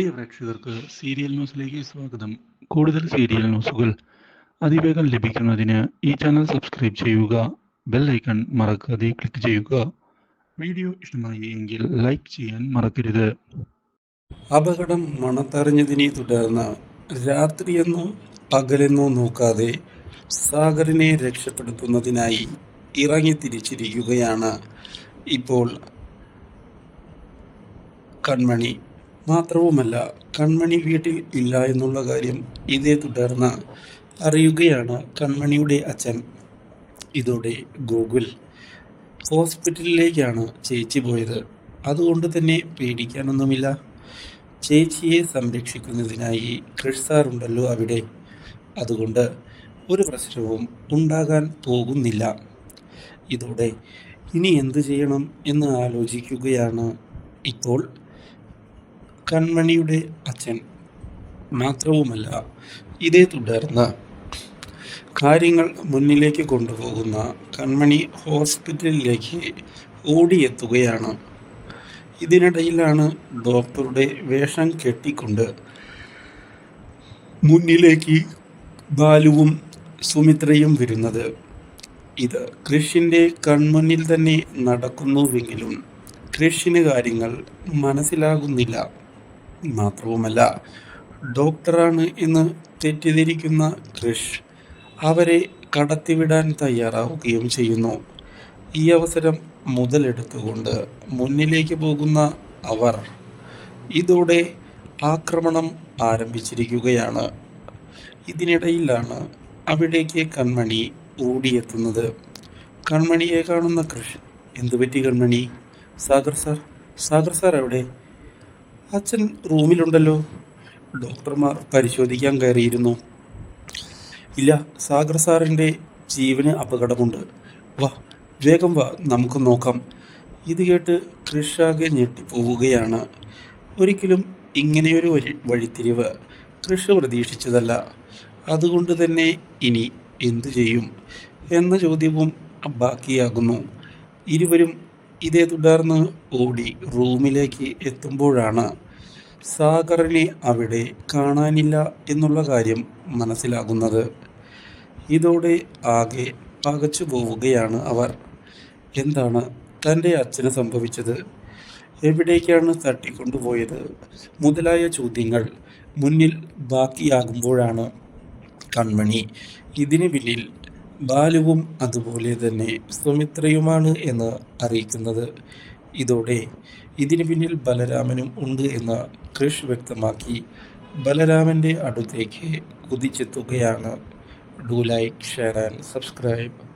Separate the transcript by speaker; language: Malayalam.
Speaker 1: പ്രിയ പ്രേക്ഷകർക്ക് സീരിയൽ ന്യൂസിലേക്ക് സ്വാഗതം. കൂടുതൽ സീരിയൽ ന്യൂസുകൾ അതിവേഗം ലഭിക്കുന്നതിന് ഈ ചാനൽ സബ്സ്ക്രൈബ് ചെയ്യുക ബെൽ ഐക്കൺ മറക്കാതെ ക്ലിക്ക് ചെയ്യുക. വീഡിയോ ഇഷ്ടമായി എങ്കിൽ ലൈക്ക് ചെയ്യാൻ മറക്കരുത്.
Speaker 2: അപകടം മണത്തറിഞ്ഞതിനെ തുടർന്ന് രാത്രിയെന്നോ പകലെന്നോ നോക്കാതെ സാഗറിനെ രക്ഷപ്പെടുത്തുന്നതിനായി ഇറങ്ങി തിരിച്ചിരിക്കുകയാണ് ഇപ്പോൾ കൺമണി. മാത്രവുമല്ല കൺമണി വീട്ടിൽ ഇല്ല എന്നുള്ള കാര്യം ഇതേ തുടർന്ന് അറിയുകയാണ് കൺമണിയുടെ അച്ഛൻ. ഇതോടെ ഗൂഗിൾ ഹോസ്പിറ്റലിലേക്കാണ് ചേച്ചി പോയത്. അതുകൊണ്ട് തന്നെ പേടിക്കാനൊന്നുമില്ല. ചേച്ചിയെ സംരക്ഷിക്കുന്നതിനായി ക്രിഷ് സാറുണ്ടല്ലോ അവിടെ. അതുകൊണ്ട് ഒരു പ്രശ്നവും ഉണ്ടാകാൻ പോകുന്നില്ല. ഇതോടെ ഇനി എന്തു ചെയ്യണം എന്ന് ആലോചിക്കുകയാണ് ഇപ്പോൾ കൺമണിയുടെ അച്ഛൻ മാത്രവുമല്ല ഇതേ തുടർന്ന് കാര്യങ്ങൾ മുന്നിലേക്ക് കൊണ്ടുപോകുന്ന കൺമണി ഹോസ്പിറ്റലിലേക്ക് ഓടിയെത്തുകയാണ്. ഇതിനിടയിലാണ് ഡോക്ടറുടെ വേഷം കെട്ടിക്കൊണ്ട് മുന്നിലേക്ക് ബാലുവും സുമിത്രയും വരുന്നത്. ഇത് കൃഷിന്റെ കൺമുന്നിൽ തന്നെ നടക്കുന്നുവെങ്കിലും കൃഷിന് കാര്യങ്ങൾ മനസ്സിലാകുന്നില്ല. മാത്രവുമല്ല ഡോക്ടറാണ് എന്ന് തെറ്റിദ്ധരിക്കുന്ന ക്രിഷ് അവരെ കടത്തിവിടാൻ തയ്യാറാവുകയും ചെയ്യുന്നു. ഈ അവസരം മുതലെടുത്തുകൊണ്ട് മുന്നിലേക്ക് പോകുന്ന അവർ ഇതോടെ ആക്രമണം ആരംഭിച്ചിരിക്കുകയാണ്. ഇതിനിടയിലാണ് അവിടേക്ക് കൺമണി ഓടിയെത്തുന്നത്. കൺമണിയെ കാണുന്ന കൃഷ് എന്തുപറ്റി കൺമണി? സാഗർ സാർ സാഗർ സാർ എവിടെ അച്ഛൻ റൂമിലുണ്ടല്ലോ. ഡോക്ടർമാർ പരിശോധിക്കാൻ കയറിയിരുന്നു. ഇല്ല സാഗർ സാറിന്റെ ജീവന് അപകടമുണ്ട്. വാ വേഗം വാ നമുക്ക് നോക്കാം. ഇത് കേട്ട് കൃഷാകെ ഞെട്ടിപ്പോവുകയാണ്. ഒരിക്കലും ഇങ്ങനെയൊരു വഴി വഴിത്തിരിവ് കൃഷ് പ്രതീക്ഷിച്ചതല്ല. അതുകൊണ്ട് തന്നെ ഇനി എന്തു ചെയ്യും? എന്ന ചോദ്യവും ബാക്കിയാകുന്നു. ഇരുവരും ഇതേ തുടർന്ന് ഓടി റൂമിലേക്ക് എത്തുമ്പോഴാണ് സാഗറിനെ അവിടെ കാണാനില്ല എന്നുള്ള കാര്യം മനസ്സിലാകുന്നത്. ഇതോടെ ആകെ പകച്ചു പോവുകയാണ് അവർ. എന്താണ് തന്റെ അച്ഛന് സംഭവിച്ചത്? എവിടേക്കാണ് തട്ടിക്കൊണ്ടുപോയത്? മുതലായ ചോദ്യങ്ങൾ മുന്നിൽ ബാക്കിയാകുമ്പോഴാണ് കൺമണി ഇതിന് പിന്നിൽ ബാലുവും അതുപോലെ തന്നെ സുമിത്രയുമാണ് എന്ന് അറിയിക്കുന്നത്. ഇതോടെ ഇതിന് പിന്നിൽ ബലരാമനും ഉണ്ട് എന്ന് കൃഷ് വ്യക്തമാക്കി. ബലരാമന്റെ അടുത്തേക്ക് കുതിച്ചെത്തുകയാണ്. Do like share and subscribe.